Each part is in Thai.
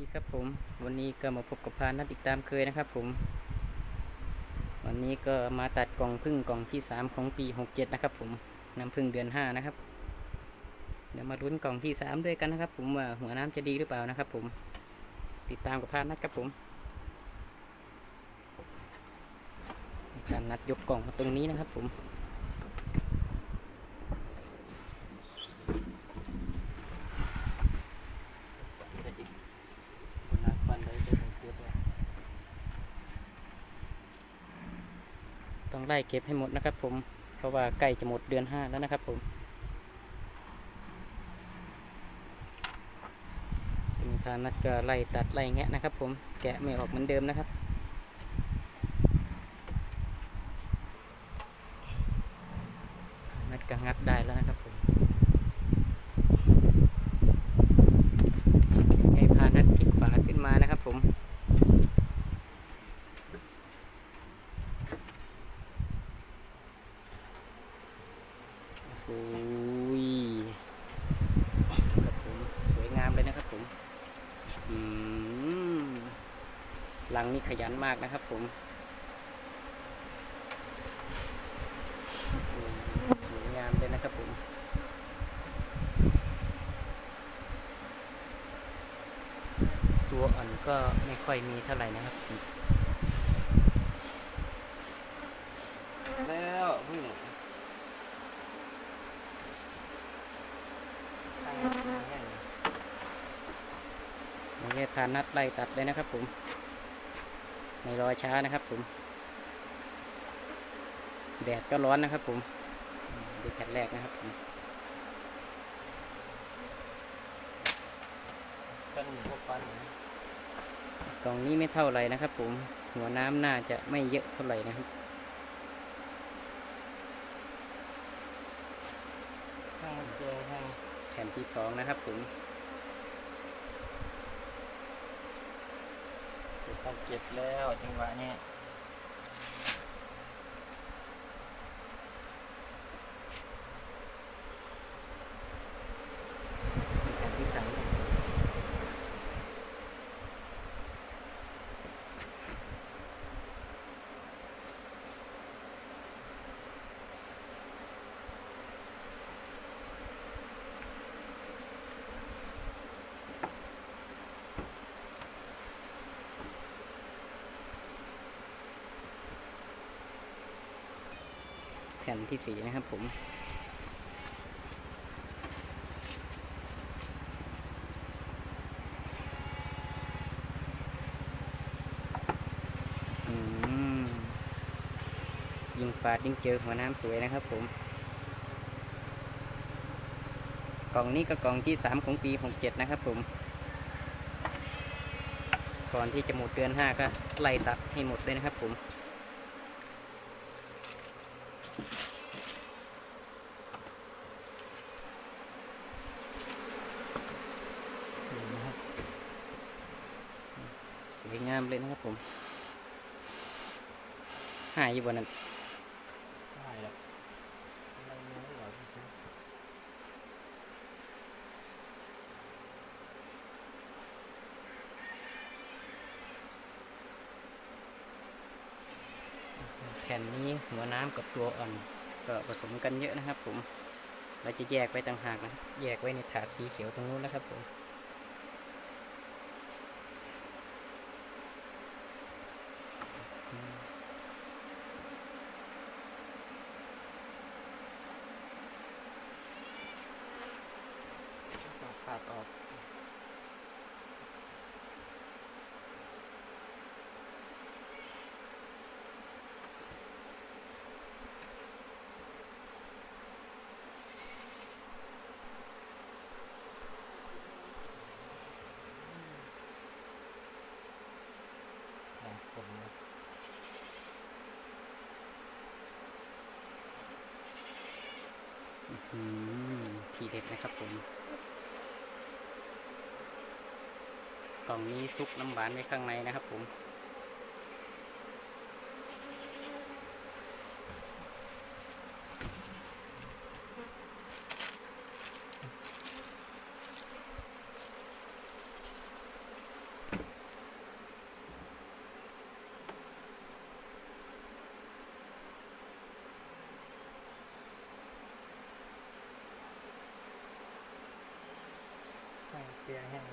ดีครับผมวันนี้ก็มาพบกับพานัดอีกตามเคยนะครับผม วันนี้ก็มาตัดกล่องพึ่งกล่องที่ 3 ของปี 67 นะครับผมน้ำพึ่งเดือน 5 นะครับ เดี๋ยวมาลุ้นกล่องที่ 3 ด้วยกันนะครับ ผมว่าหัวน้ำจะดีหรือเปล่านะครับ ผมติดตามกับพานัดครับผมพานัดยกกล่องมาตรงนี้นะครับผม ต้อง ไล่เก็บให้หมดนะครับผม เพราะว่าใกล้จะหมดเดือนห้าแล้วนะครับผมทีนี้พานัดก็ไล่ตัดไล่แงะนะครับผม แกะไม่ออกเหมือนเดิมนะครับนัดก็งัดได้แล้วนะครับผม ใช้พานัดพลิกฝาขึ้นมานะครับผม โอ้ยครับผมสวยงามเลยนะครับผม อืม ลังนี่ขยันมากนะครับผมสวยงามเลยนะครับผมตัวอ่อนก็ไม่ค่อยมีเท่าไหร่นะครับ แล้วพึ่งไม่ใช่พานัดไล่ตัดเลยนะครับผม ไม่รอช้านะครับผม แดดก็ร้อนนะครับผมอืมดูแผ่นแรกนะครับผมกันพวกปันกล่องนี้ไม่เท่าไหร่นะครับผม หัวน้ำน่าจะไม่เยอะเท่าไหร่นะครับข้างเจอข้างแผ่นที่สองนะครับผม ต้องเก็บแล้วจังหวะนี้ นที่สี่นะครับผมยิงปลาดยิงเจอหัวน้ำสวยนะครับผมกล่องนี้ก็กล่องที่สามของปีหกเจ็ดนะครับผม ก่อนที่จะหมดเดือนห้าก็ไล่ตัดให้หมดเลยนะครับผม นี่นะครับสวยงามเลยนะครับผม หายอยู่บนนั้นแผ่นนี้หัวน้ำกับตัวอ่อนก็ผสมกันเยอะนะครับผม เราจะแยกไว้ต่างหากนะ แยกไว้ในถาดสีเขียวตรงนู้นนะครับผม ต้องขาดออกแรงคนนะ อื เด็ดนะครับผมกล่องนี้ซุกน้ำหวานไว้ข้างในนะครับผม สียงแห้ง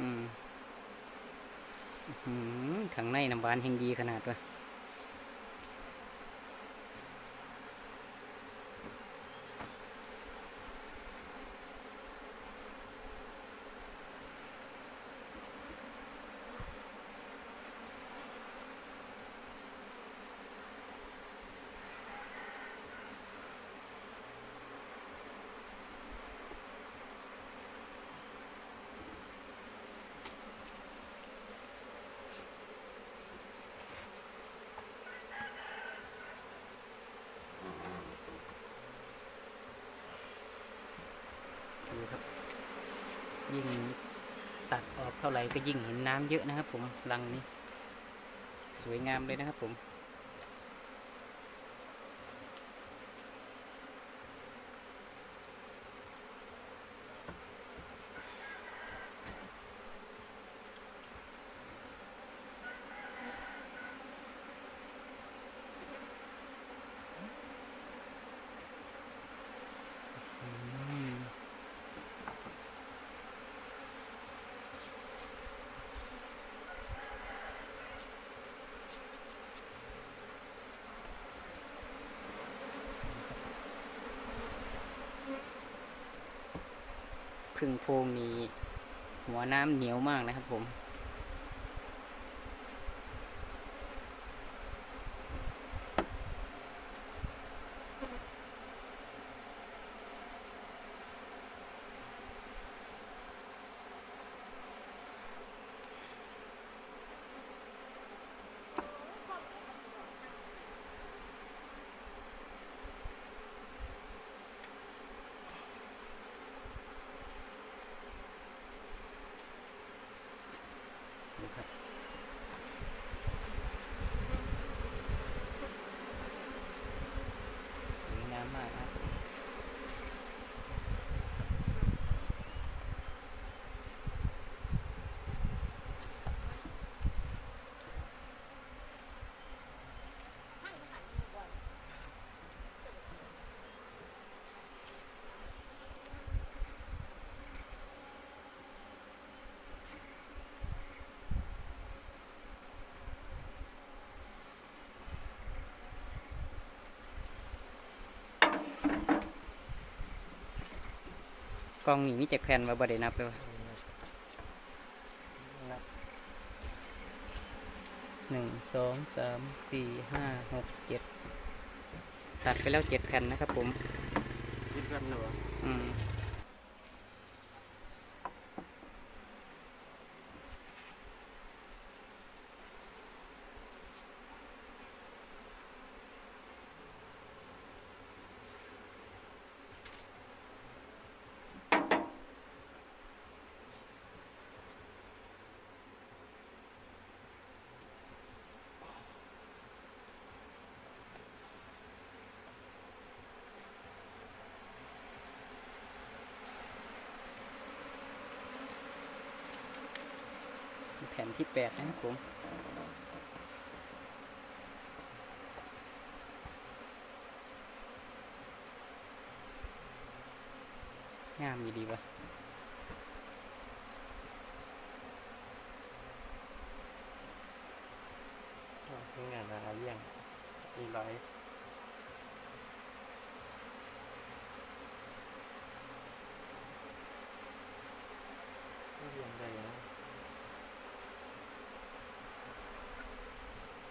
อืมอื้อหือข้างในน้ำบานแห่งดีขนาดวะดูครับ ยิ่งตัดออก เท่าไหร่ก็ยิ่งเห็นน้ำเยอะนะครับผมรังนี้ สวยงามเลยนะครับผม พึ่งโพรงนี้ หัวน้ำเหนียวมากนะครับผม กล้องนี่มีจักแผ่นมาบ่ได้นับเลยวะนับหนึ่งสองสามสี่ห้าหกเจ็ดตัดไปแล้วเจ็ดแผ่นนะครับผม คิดกันเหรออืม ผ่นที่แปดนะครับผมงามอยู่ดีวะทำงานอะไรอย่างมีไรเรียนได้นะ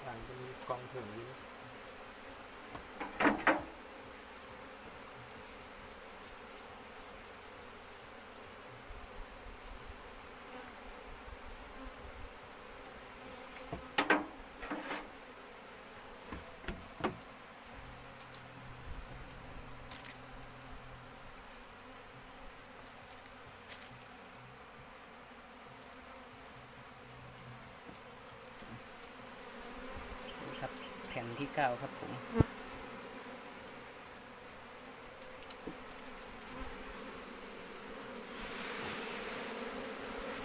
หลังจะมีกองถึงอยู่ นี่ครับ ที่เก้าครับผม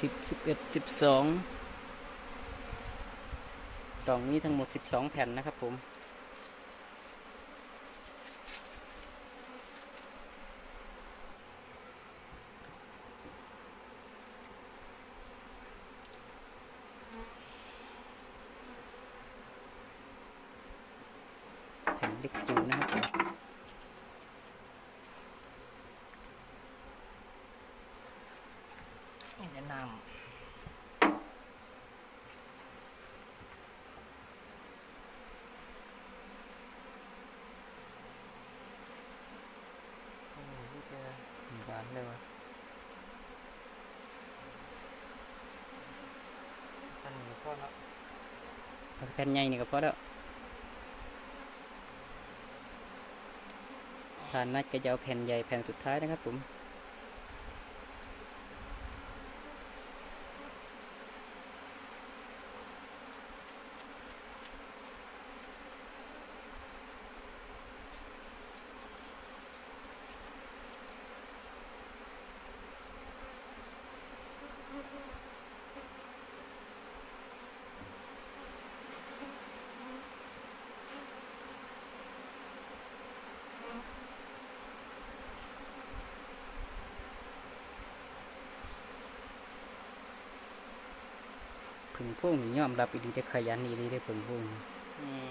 สิบสิบเอ็ดสิบสองกล่องนี้ทั้งหมดสิบสองแผ่นนะครับผม แผ่นเล็กจิ๋วนะครับผม นี่แนะนำโอ้ยนี่จะหวานเลยวะอันนี้ก็ละ เอา แผ่นใหญ่นี่ก็พอแล้วทานนัดก็จะเอาแผ่นใหญ่แผ่นสุดท้ายนะครับผม พวกนี้ยอมรับอีดีจะขยันอีดีได้ผึ่งพวกนี้อืม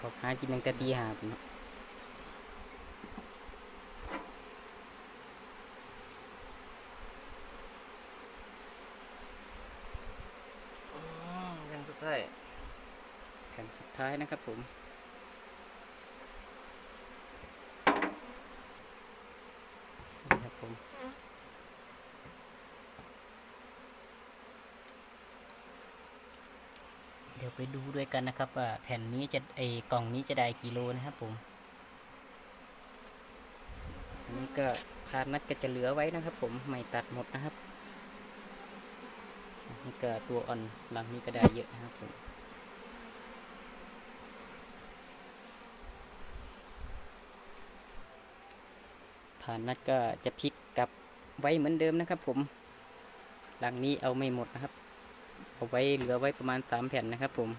ออกหากินตั้งแต่ตีห้าพุ่นเนาะอืมยังสุดท้ายแผ่นสุดท้ายนะครับผมนี่ครับผมเดี๋ยว ไปดูด้วยกันนะครับว่าแผ่นนี้จะไอกล่องนี้จะได้กี่โลนะครับผมอันนี้ก็พาดนัดก็จะเหลือไว้นะครับ ผมไม่ตัดหมดนะครับนี่ก็ตัวอ่อนหลังนี้ก็ได้เยอะนะครับผมผ่านนัดก็จะพลิกกลับไว้เหมือนเดิมนะครับ ผมหลังนี้เอาไม่หมดนะครับ เอาไว้เหลือไว้ประมาณสามแผ่นนะครับผม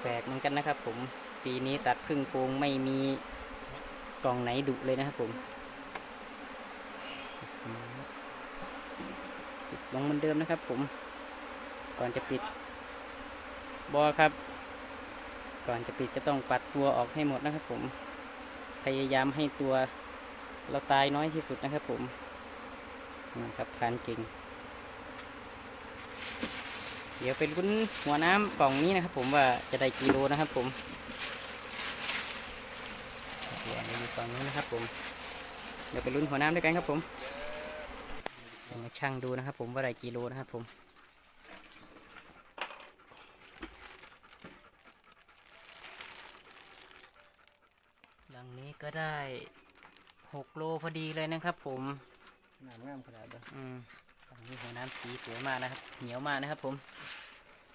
แปลกเหมือนกันนะครับผมปีนี้ตัดครึ่งโปรงไม่มีกล่องไหนดุเลยนะครับผมปิดลงเหมือนเดิมนะครับผม ก่อนจะปิดบอครับ ก่อนจะปิดก็ต้องปัดตัวออกให้หมดนะครับผม พยายามให้ตัวเราตายน้อยที่สุดนะครับผมนะครับพานเก่ง เดี๋ยวไปลุ้นหัวน้ำกล่องนี้นะครับ ผมว่าจะได้กิโลนะครับผมเดี๋ยวอยู่กล่องนี้นะครับ ผม เดี๋ยวไปลุ้นหัวน้ำด้วยกันครับผมมาชั่งดูนะครับ ผมว่าได้กิโลนะครับผม นี้ก็ได้หกโลพอดีเลยนะครับ ผมน้ำงามขนาดนั้นอืมดังนี้หัวน้ำสีสวยมากนะครับ เหนียวมากนะครับ ผม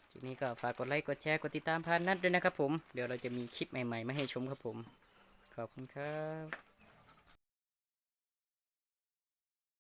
คลิปนี้ก็ฝากกดไลค์กดแชร์กดติดตามพานนัดด้วยนะครับ ผมเดี๋ยวเราจะมีคลิปใหม่ๆมาให้ชมครับผม ขอบคุณครับ